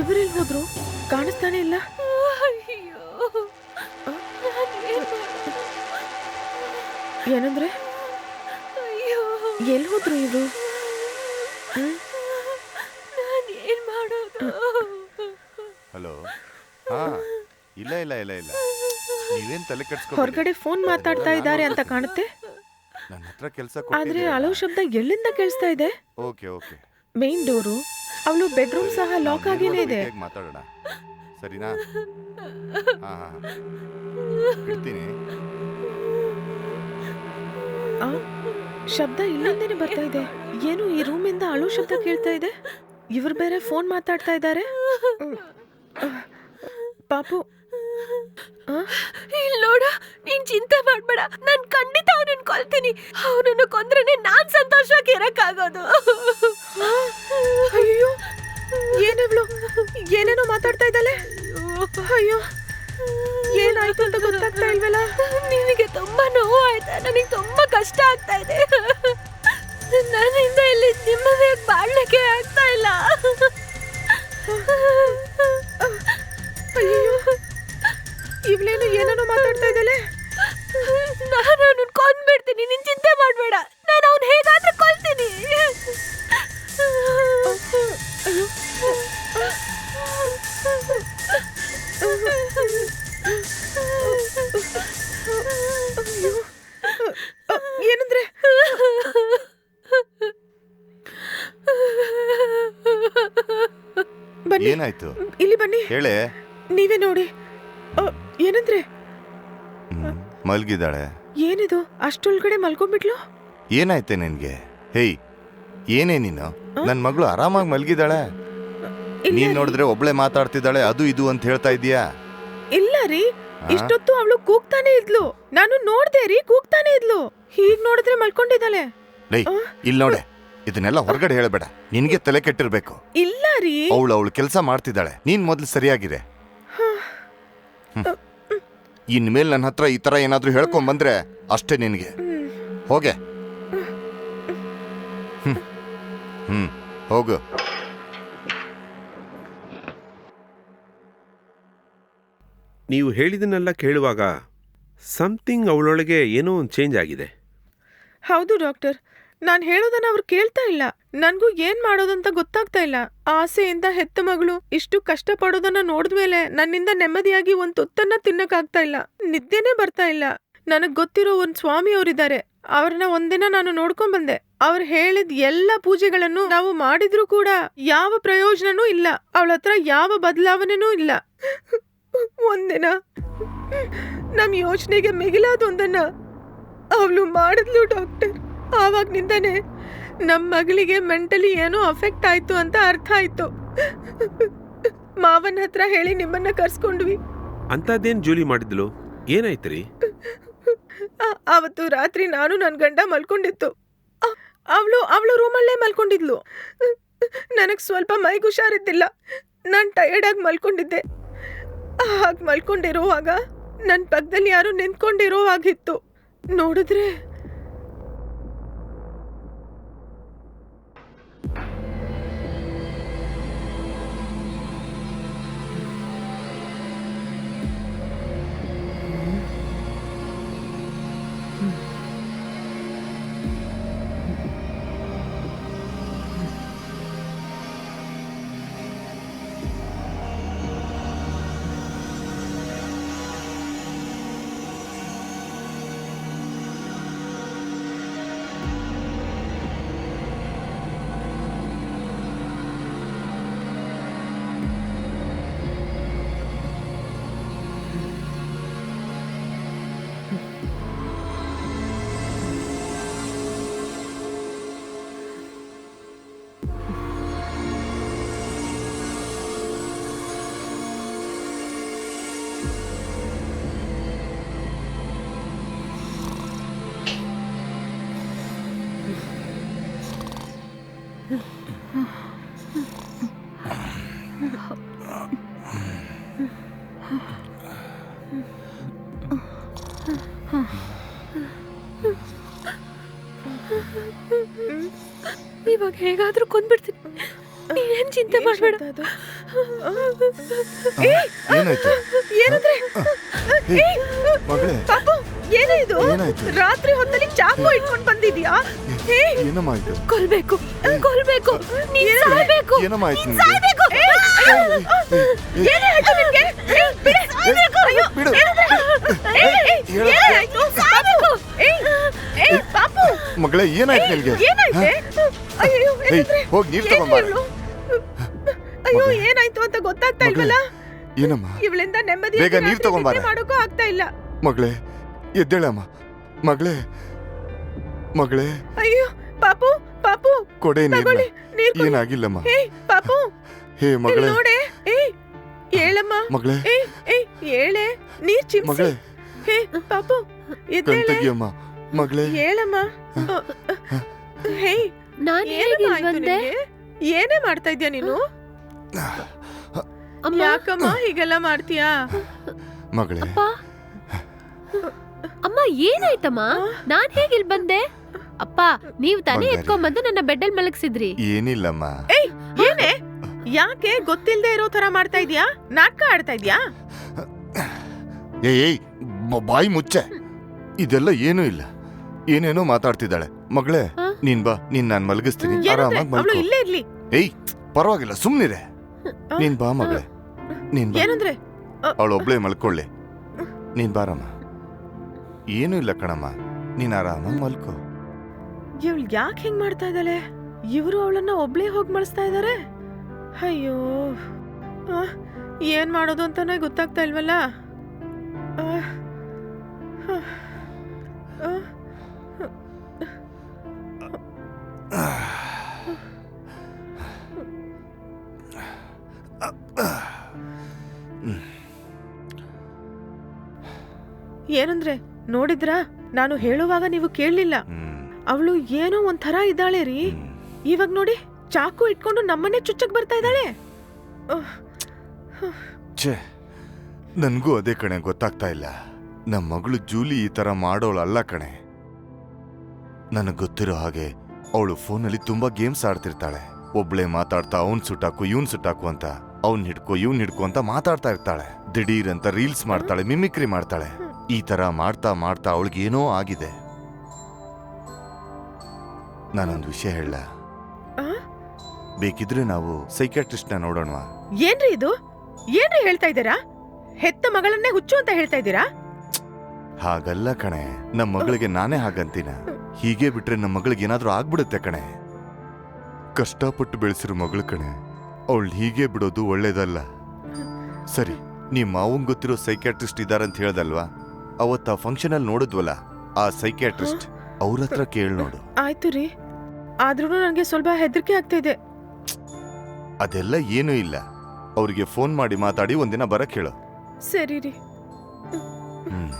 ಇವರೆಲ್ಲಿ ಹೋದ್ರು? ಕಾಣಿಸ್ತಾನೆ ಇಲ್ಲ. ಅಯ್ಯೋ. ಏನಂದ್ರೆ? ಅಯ್ಯೋ. ಎಲ್ಲಿ ಹೋದ್ರು ಇವರು? ಹ್ಮ್? ನಾನ್ ಏನ್ ಮಾಡೋದು? ಹಲೋ. ಹಾ ಇಲ್ಲ ಇಲ್ಲ ಇಲ್ಲ ಇಲ್ಲ. ನೀವೇನ್ ತಲೆ ಕೆಡ್ಸ್ಕೊ ಹೊರಗಡೆ ಫೋನ್ ಮಾತಾಡ್ತಾ ಇದ್ದಾರೆ ಅಂತ ಕಾಣುತ್ತೆ? ನನ್ನ ಹತ್ರ ಕೆಲಸ ಆದ್ರೆ ಅಲೋ ಶಬ್ದ ಎಲ್ಲಿಂದ ಕೇಳಿಸ್ತಾ ಇದೆ? Okay okay. Main door? ಅವಳು ಬೆಡ್ರೂಮ್ ಸಹ ಲಾಕ್ ಆಗೇನೆ ಇದೆ. ಮಾತಾಡೋಣ. ಸರಿನಾ? ಹಾ ಹಾ. ಇಡ್ತೀನಿ. ಆ, ಶಬ್ದ ಇಲ್ಲಿಂದೇನೆ ಬರ್ತಾ ಇದೆ. ಏನು ಈ ರೂಮಿಂದ ಅಳು ಶಬ್ದ ಕೇಳ್ತಾ ಇದೆ? ಇವ್ರು ಬೇರೆ ಫೋನ್ ಮಾತಾಡ್ತಾ ಇದ್ದಾರೆ. ಪಾಪು ಆ, ಇಲ್ ನೋಡ ನೀನ್ ಚಿಂತೆ ಮಾಡ್ಬೇಡ. ನಾನ್ ಖಂಡಿತ ಅವನನ್ನ ಕೊಲ್ತೀನಿ. ಅವನನ್ನು ಕೊಂದ್ರೇನೆ ನಾನ್ ಸಂತೋಷವಾಗಿ ಇರಕ್ಕಾಗೋದು. ಅಯ್ಯೋ ಏನಿವ್ಳು? ಏನೇನೋ ಮಾತಾಡ್ತಾ ಇದ್ದಾಳೆ? ಅಯ್ಯೋ ಏನಾಯ್ತು ಅಂತ ಗೊತ್ತಾಗ್ತಾ ಇಲ್ವಲ್ಲ? ನಿನಗೆ ತುಂಬಾ ನೋವು ಆಯ್ತಾ ನನಗೆ ತುಂಬಾ ಕಷ್ಟ ಆಗ್ತಾ ಇದೆ. ನನ್ನಿಂದ ಇಲ್ಲಿ ನಿಮ್ಮದೇ ಬಾಳ್ಲಿಕ್ಕೆ ಏನಾಯ್ತು? ಇಲ್ಲಿ ಬನ್ನಿ. ಹೇಳಿ. ನೀವೇ ನೋಡಿ. ಅ, ಏನಂದ್ರೆ? ಹ್ಮ್, ಮಲ್ಗಿದಾಳೆ ಏನಿದು? ಅಷ್ಟೊಳಗಡೆ ಮಲ್ಕೊಂಡ್ಬಿಟ್ಲು? ಏನಾಯ್ತೆ ನಿನ್ಗೆ? ಹೇಯ್ ಏನೇ ನೀನು? ನನ್ ಮಗಳು ಆರಾಮಾಗಿ ಮಲ್ಗಿದಾಳೆ ಇಲ್ಲ ನೀನ್ ನೋಡಿದ್ರೆ ಒಬ್ಳೆ ಮಾತಾಡ್ತಿದ್ದಾಳೆ ಅದು ಇದು ಅಂತ ಹೇಳ್ತಾ ಇದೀಯಾ ಇಲ್ಲ ರೀ. ಇಷ್ಟೊತ್ತು ಅವಳು ಕೂಗ್ತಾನೆ ಇದ್ಲು. ನಾನು ನೋಡ್ದೆ ರೀ ಕೂಗ್ತಾನೆ ಇದ್ಲು. ಹೀಗ್ ನೋಡಿದ್ರೆ ಮಲ್ಕೊಂಡಿದ್ದಾಳೆ. ಲೈ ಆ? ಇಲ್ ನೋಡೆ. ಇದನ್ನೆಲ್ಲ ಹೊರಗಡೆ ಹೇಳಬೇಡ. ನಿನ್ಗೆ ತಲೆ ಕೆಟ್ಟಿರ್ಬೇಕು. ಇಲ್ಲ ರೀ. ಅವಳು ಅವಳು ಕೆಲಸ ಮಾಡ್ತಿದ್ದಾಳೆ. ನೀನ್ ಮೊದ್ಲು ಸರಿಯಾಗಿದೆ. ಇನ್ಮೇಲೆ ನನ್ನ ಹತ್ರ ಈ ತರ ಏನಾದ್ರೂ ಹೇಳ್ಕೊಂಡ್ ಬಂದ್ರೆ ಅಷ್ಟೇ ನಿನಗೆ. ಹೋಗೆ. ಹ್ಮ್. ಹ್ಮ್. ಹೋಗು. ನೀವು ಹೇಳಿದನ್ನೆಲ್ಲ ಕೇಳುವಾಗ ಸಮಥಿಂಗ್ ಅವಳೊಳಗೆ ಏನೋ ಒಂದು ಚೇಂಜ್ ಆಗಿದೆ. ಹೌದು ಡಾಕ್ಟರ್ ನಾನ್ ಹೇಳೋದನ್ನ ಅವ್ರು ಕೇಳ್ತಾ ಇಲ್ಲ. ನನಗೂ ಏನ್ ಮಾಡೋದಂತ ಗೊತ್ತಾಗ್ತಾ ಇಲ್ಲ. ಆಸೆಯಿಂದ ಹೆತ್ತ ಮಗಳು ಇಷ್ಟು ಕಷ್ಟ ಪಡೋದನ್ನ ನೋಡಿದ್ಮೇಲೆ ನನ್ನಿಂದ ನೆಮ್ಮದಿಯಾಗಿ ಒಂದ್ ತುತ್ತನ್ನ ತಿನ್ನಕ್ಕಾಗ್ತಾ ಇಲ್ಲ. ನಿದ್ದೆನೇ ಬರ್ತಾ ಇಲ್ಲ. ನನಗ್ ಗೊತ್ತಿರೋ ಒಂದ್ ಸ್ವಾಮಿ ಅವರಿದ್ದಾರೆ. ಅವ್ರನ್ನ ಒಂದಿನ ನಾನು ನೋಡ್ಕೊಂಡ್ ಬಂದೆ. ಅವ್ರು ಹೇಳಿದ ಎಲ್ಲ ಪೂಜೆಗಳನ್ನು ನಾವು ಮಾಡಿದ್ರು ಕೂಡ ಯಾವ ಪ್ರಯೋಜನನೂ ಇಲ್ಲ. ಅವಳ ಹತ್ರ ಯಾವ ಬದಲಾವಣೆನೂ ಇಲ್ಲ. ಒಂದಿನ ನಮ್ ಯೋಚನೆಗೆ ಮಿಗಿಲಾದೊಂದನ್ನ ಅವಳು ಮಾಡಿದ್ಲು ಡಾಕ್ಟರ್. ಆವಾಗ್ನಿಂದಾನೆ ನಮ್ಮ ಮಗಳಿಗೆ ಮೆಂಟಲಿ ಏನೋ ಅಫೆಕ್ಟ್ ಆಯ್ತು ಅಂತ ಅರ್ಥ ಆಯ್ತು. ಮಾವನ ಹತ್ರ ಹೇಳಿ ನಿಮ್ಮನ್ನ ಕರ್ಸ್ಕೊಂಡ್ವಿ. ಅಂಥದ್ದೇನು ಜೂಲಿ ಮಾಡಿದ್ಲು? ಏನಾಯ್ತು ರೀ ಆ- ಆವತ್ತು ರಾತ್ರಿ ನಾನು ನನ್ನ ಗಂಡ ಮಲ್ಕೊಂಡಿತ್ತು. ಅವಳು ಅವಳು ರೂಮಲ್ಲೇ ಮಲ್ಕೊಂಡಿದ್ಲು. ನನಗೆ ಸ್ವಲ್ಪ ಮೈಗೆ ಹುಷಾರಿದ್ದಿಲ್ಲ ನಾನು ಟಯರ್ಡಾಗಿ ಆಗಿ ಮಲ್ಕೊಂಡಿದ್ದೆ. ಹಾಗೆ ಮಲ್ಕೊಂಡಿರುವಾಗ ನನ್ನ ಪಕ್ಕದಲ್ಲಿ ಯಾರು ನಿಂತ್ಕೊಂಡಿರೋ ಹಾಗಿತ್ತು. ನೋಡಿದ್ರೆ ಇವಾಗ ಹೇಗಾದ್ರೂ ಕೊಂದ್ಬಿಡ್ತೀನಿ ನೀನೇನ್ ಚಿಂತೆ ಮಾಡ್ಬೇಡ ಅದು? ಏನಾಯ್ತು ಏನಂದ್ರೆ ಮಗಳೇ ಪಾಪು ಏನೇ ಇದು ಏನಾಯ್ತು? ರಾತ್ರಿ ಹೊತ್ತಲ್ಲಿ ಚಾಕು ಇಟ್ಕೊಂಡ್ ಬಂದಿದ್ಯಾ ಹೇ ಏನಮ್ಮ ಆಯ್ತು ಕೊಲ್ಬೇಕು ಕೊಲ್ಬೇಕು ನೀನ್ ಸಾಯ್ಬೇಕು ಏನಮ್ಮ ಆಯ್ತು ನೀನ್ ನಿನ್ಗೆ? ಸಾಯ್ಬೇಕು ಏನೇ ಆಯ್ತು ನಿನ್ಗೆ ಏಯ್, ಬಿಡಿ. ಅಯ್ಯೋ, ಬಿಡು. ಏನಂದ್ರೆ? ಏಯ್, ಏಯ್, ಹೇಳು. ಏನೇ ಆಯ್ತು? ಪಾಪು, ಮಗಳೇ ಏನಾಯ್ತು ನಿನ್ಗೆ ಏನಾಯ್ತೆ? ಅಯ್ಯೋ, ಏಯ್, ನೀರು ಹೋಗ್ ನೀರ್ ತಗೊಂಡ್ಬಾರ ತಗೊಂಬಾರ. ಇವ್ಳು? ಅಯ್ಯೋ ಮಗಳೇ. ಏನಾಯ್ತು ಅಂತ ಗೊತ್ತಾಗ್ತಾ ಮಗಳೇ, ಇಲ್ವಲ್ಲ ಏನಮ್ಮ ಇವಳಿಂದ ನೆಮ್ಮದಿ ಬೇಗ ನೀರ್ ತಗೊಂಬಾರೆ. ಮಾಡೋಕ್ಕೂ ಆಗ್ತಾ ಇಲ್ಲ ಮಗಳೇ ಎದ್ದೇಳಮ್ಮ. ಮಗಳೇ ಮಗಳೇ. ಅಯ್ಯೋ ಪಾಪು ಪಾಪು. ಕೊಡೆ ತಗೊಳ್ಳಿ ನೀರ್ ಕುಡಿ. ಏನಾಗಿಲ್ಲಮ್ಮ. ಏಯ್ ಪಾಪು. ಹೇ ಮಗಳೇ. ನೋಡೆ. ಏಯ್ ಹೇಳಮ್ಮ ಮಗಳೇ. ಏಯ್ ಏಯ್ ಹೇಳೆ ನೀರ್ ಚಿಮ್ಸಿ. ಮಗಳೇ. ಹೇ ಪಾಪು ಕಣ್ ಎದ್ದೇಳೆ. ತೆಗಿಯಮ್ಮ ಮಗಳೇ. ಹೇಳಮ್ಮ ಹೇ ನಾನ್ ಏನಮ್ಮ ಆಯ್ತು ಬಂದೆ ನಿನ್ಗೆ? ಏನೇ ಮಾಡ್ತಾ ಇದ್ಯಾ ನೀನು? ಅಮ್ಮ. ಯಾಕಮ್ಮ ಹೀಗೆಲ್ಲ ಮಾಡ್ತೀಯಾ? ಮಗಳೇ. ಅಪ್ಪ. ಏನಾಯ್ತಮ್ಮ? ನಾನ್ ಹೇಗೆ ಇಲ್ಲಿ ಬಂದೆ? ಅಪ್ಪ ನೀವ್ ತಾನೇ ಎತ್ಕೊಂಡ್ ಬಂದು ನನ್ನ ಬೆಡ್ಡಲ್ಲಿ ಮಲಗಿಸಿದ್ರಿ. ಏನಿಲ್ಲಮ್ಮ. ಏಯ್ ಏನೇ? ಯಾಕೆ ಗೊತ್ತಿಲ್ದೆ ಇರೋ ತರ ಮಾಡ್ತಾ ಇದ್ಯಾ? ನಾಟಕ ಆಡ್ತಾ ಇದೀಯಾ? ಏಯ್ ಏಯ್ ಬ- ಬಾಯಿ ಮುಚ್ಚೆ. ಇದೆಲ್ಲ ಏನೂ ಇಲ್ಲ. ಏನೇನೋ ಮಾತಾಡ್ತಿದ್ದಾಳೆ. ಮಗಳೇ ಹ? ನೀನ್ ಬಾ ನೀನ್ ನಾನ್ ಮಲಗಿಸ್ತೀನಿ. ಆರಾಮಾಗಿ ಅವಳು ಮಲ್ಕೋ ಇಲ್ಲೇ ಇರ್ಲಿ. ಏಯ್ ಪರವಾಗಿಲ್ಲ ಸುಮ್ನಿರೆ. ನೀನ್ ಬಾ ಮಗಳೇ. ನೀನ್ ಬಾ. ಏನಂದ್ರೆ? ಅವಳು ಒಬ್ಳೆ ಮಲ್ಕೊಳ್ಳಿ. ನೀನ್ ಬಾರಮ್ಮ. ಏನೂ ಇಲ್ಲ ಕಣಮ್ಮ. ನೀನ್ ಆರಾಮಾಗಿ ಮಲ್ಕೋ. ಇವಳು ಯಾಕೆ ಹಿಂಗ್ ಮಾಡ್ತಾ ಇದ್ದಾಳೆ? ಇವರು ಅವಳನ್ನ ಒಬ್ಳೇ ಹೋಗಿ ಮಾಡಿಸ್ತಾ ಇದ್ದಾರೆ ಅಯ್ಯೋ. ಆ, ಏನ್ ಮಾಡೋದು ಅಂತಾನೆ ಗೊತ್ತಾಗ್ತಾ ಇಲ್ವಲ್ಲ? ಆ, ಆ, ಆ, ಏನಂದ್ರೆ ನೋಡಿದ್ರಾ? ನಾನು ಹೇಳುವಾಗ ನೀವು ಕೇಳಲಿಲ್ಲ. ಅವಳು ಏನೋ ಒಂಥರ ಇದ್ದಾಳೆ ರೀ. ಇವಾಗ ನೋಡಿ ಚಾಕು ಇಟ್ಕೊಂಡು ನಮ್ಮನ್ನೇ ಚುಚ್ಚಕ್ ಬರ್ತಾ ಇದ್ದಾಳೆ. ಛೇ, ನನ್ಗೂ ಅದೇ ಕಣೆ, ಗೊತ್ತಾಗ್ತಾ ಇಲ್ಲ. ನಮ್ಮ ಮಗಳು ಜೂಲಿ ಈ ತರ ಮಾಡೋಳಲ್ಲ ಕಣೆ. ನನಗೆ ಗೊತ್ತಿರೋ ಹಾಗೆ ಅವಳು ಫೋನಲ್ಲಿ ತುಂಬಾ ಗೇಮ್ಸ್ ಆಡ್ತಿರ್ತಾಳೆ. ಒಬ್ಳೆ ಮಾತಾಡ್ತಾ ಅವ್ನ್ ಸುಟ್ಟಾಕು, ಇವ್ನ್ ಸುಟ್ಟಾಕು ಅಂತ. ಅವ್ನ್ ಹಿಡ್ಕೊ, ಇವ್ನ್ ಹಿಡ್ಕೊ ಅಂತ ಮಾತಾಡ್ತಾ ಇರ್ತಾಳೆ. ದಿಢೀರ್ ಅಂತ ರೀಲ್ಸ್ ಮಾಡ್ತಾಳೆ, ಮಿಮಿಕ್ರಿ ಮಾಡ್ತಾಳೆ. ಈ ತರ ಮಾಡ್ತಾ ಮಾಡ್ತಾ ಅವಳಿಗೇನೋ ಆಗಿದೆ. ನಾನೊಂದು ವಿಷಯ ಹೇಳ? ಬೇಕಿದ್ರೆ ನಾವು ಸೈಕ್ಯಾಟ್ರಿಸ್ಟ್ನ ನೋಡೋಣವಾ? ಏನ್ರಿ ಇದು? ಏನ್ರಿ ಹೇಳ್ತಾ ಇದ್ದೀರಾ? ಹೆತ್ತ ಮಗಳನ್ನೇ ಹುಚ್ಚು ಅಂತ ಹೇಳ್ತಾ ಇದ್ದೀರಾ? ಹಾಗಲ್ಲ ಕಣೆ. ನಮ್ಮ ಮಗಳಿಗೆ ನಾನೇ ಹಾಗಂತೀನ. ಹೀಗೆ ಬಿಟ್ರೆ ನಮ್ಮ ಮಗಳಿಗೆ ಏನಾದ್ರೂ ಆಗ್ಬಿಡುತ್ತೆ ಕಣೆ. ಕಷ್ಟಪಟ್ಟು ಬೆಳೆಸಿರೋ ಮಗಳು ಕಣೆ. ಅವಳು ಹೀಗೆ ಬಿಡೋದು ಒಳ್ಳೇದಲ್ಲ. ಸರಿ ನಿಮ್ಮ ಮಾವಂಗ್ ಗೊತ್ತಿರೋ ಸೈಕ್ಯಾಟ್ರಿಸ್ಟ್ ಇದಾರಂತ ಹೇಳ್ದಲ್ವಾ? ಅವತ್ತ ಫಂಕ್ಷನ್ ಅಲ್ಲಿ ನೋಡಿದ್ವಲ್ಲ ಆ ಸೈಕ್ಯಾಟ್ರಿಸ್ಟ್ ಅವ್ರ ಹತ್ರ ಕೇಳಿ ನೋಡು. ಆಯ್ತು ರೀ. ಆದ್ರೂ ನನಗೆ ಸ್ವಲ್ಪ ಹೆದರಿಕೆ ಆಗ್ತಾ ಇದೆ. ಅದೆಲ್ಲ ಏನೂ ಇಲ್ಲ. ಅವ್ರಿಗೆ ಫೋನ್ ಮಾಡಿ ಮಾತಾಡಿ ಒಂದಿನ ಬರಕ್ ಹೇಳು. ಸರಿ ರೀ. ಹ್ಮ್.